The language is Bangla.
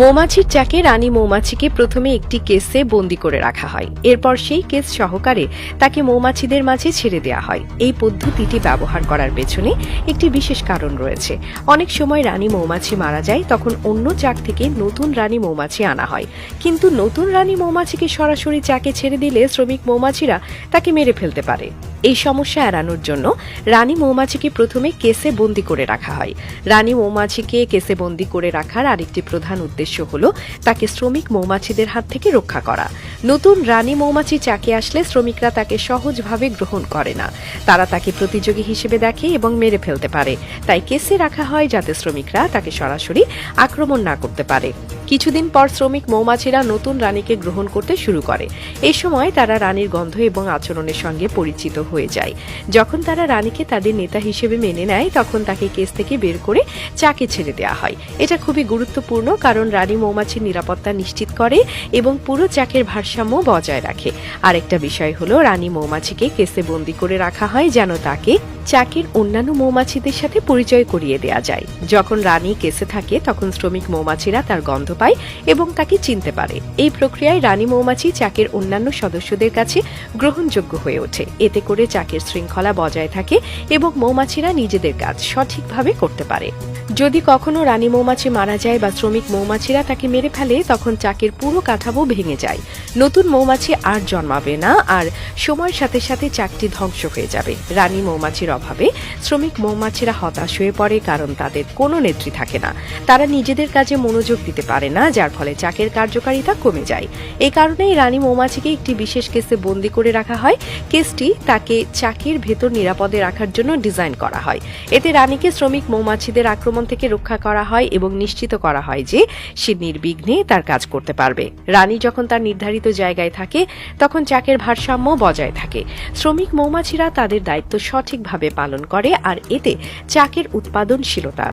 মৌমাছির চাকে রানী মৌমাছিকে প্রথমে একটি কেসে বন্দি করে রাখা হয়। এরপর সেই কেস সহকারে তাকে মৌমাছিদের মাঝে ছেড়ে দেওয়া হয়। এই পদ্ধতিটি ব্যবহার করার পেছনে একটি বিশেষ কারণ রয়েছে। অনেক সময় রানী মৌমাছি মারা যায়, তখন অন্য চাক থেকে নতুন রানী মৌমাছি আনা হয়। কিন্তু নতুন রানী মৌমাছিকে সরাসরি চাকে ছেড়ে দিলে শ্রমিক মৌমাছিরা তাকে মেরে ফেলতে পারে। এই সমস্যা এড়ানোর জন্য রানী মৌমাছিকে প্রথমে কেসে বন্দি করে রাখা হয়। রানী মৌমাছিকে কেসে বন্দি করে রাখার আরেকটি প্রধান উদ্দেশ্য হল তাকে শ্রমিক মৌমাছিদের হাত থেকে রক্ষা করা। নতুন রানী মৌমাছি চাকে আসলে শ্রমিকরা তাকে সহজভাবে গ্রহণ করে না। তারা তাকে প্রতিযোগী হিসেবে দেখে এবং মেরে ফেলতে পারে। তাই কেসে রাখা হয় যাতে শ্রমিকরা তাকে সরাসরি আক্রমণ না করতে পারে। কিছুদিন পর শ্রমিক মৌমাছিরা নতুন রানীকে গ্রহণ করতে শুরু করে। এই সময় তারা রানীর গন্ধ এবং আচরণের সঙ্গে পরিচিত হয়ে যায়। যখন তারা রানীকে তাদের নেতা হিসেবে মেনে নেয়, তখন তাকে কেস থেকে বের করে চাকে ছেড়ে দেওয়া হয়। এটা খুবই গুরুত্বপূর্ণ কারণ রানী মৌমাছির নিরাপত্তা নিশ্চিত করে এবং পুরো চাকের ভারসাম্য বজায় রাখে। আরেকটা বিষয় হলো, রানী মৌমাছিকে কেসে বন্দি করে রাখা হয় যেন তাকে চাকের অন্যান্য মৌমাছিদের সাথে পরিচয় করিয়ে দেওয়া যায়। যখন রানী কেসে থাকে, তখন শ্রমিক মৌমাছিরা তার গন্ধ পায় এবং তাকে চিনতে পারে। এই প্রক্রিয়ায় রানী মৌমাছি চাকের অন্যান্য সদস্যদের কাছে গ্রহণযোগ্য হয়ে ওঠে। এতে করে চাকের শৃঙ্খলা বজায় থাকে এবং মৌমাছিরা নিজেদের কাজ সঠিকভাবে করতে পারে। যদি কখনো রানী মৌমাছি মারা যায় বা শ্রমিক মৌমাছিরা তাকে মেরে ফেলে, তখন চাকের পুরো কাঠামো ভেঙে যায়। নতুন মৌমাছি আর জন্মাবে না আর সময়ের সাথে সাথে চাকটি ধ্বংস হয়ে যাবে। রানী মৌমাছির অভাবে শ্রমিক মৌমাছিরা হতাশ হয়ে পড়ে কারণ তাদের কোনো নেত্রী থাকে না। তারা নিজেদের কাজে মনোযোগ দিতে পারে না, যার ফলে চাকের কার্যকারিতা কমে যায়। এই কারণেই রানী মৌমাছিকে একটি বিশেষ কেসে বন্দি করে রাখা হয়। কেসটি তাকে চাকের ভেতর নিরাপদে রাখার জন্য ডিজাইন করা হয়। এতে রানীকে শ্রমিক মৌমাছিদের আক্রমণ থেকে রক্ষা করা হয় এবং নিশ্চিত করা হয় যে সে নির্বিঘ্নে তার কাজ করতে পারবে। রানী যখন তার নির্ধারিত জায়গায় থাকে, তখন চাকের ভারসাম্য বজায় থাকে। শ্রমিক মৌমাছিরা তাদের দায়িত্ব সঠিকভাবে পালন করে আর এতে চাকের উৎপাদনশীলতা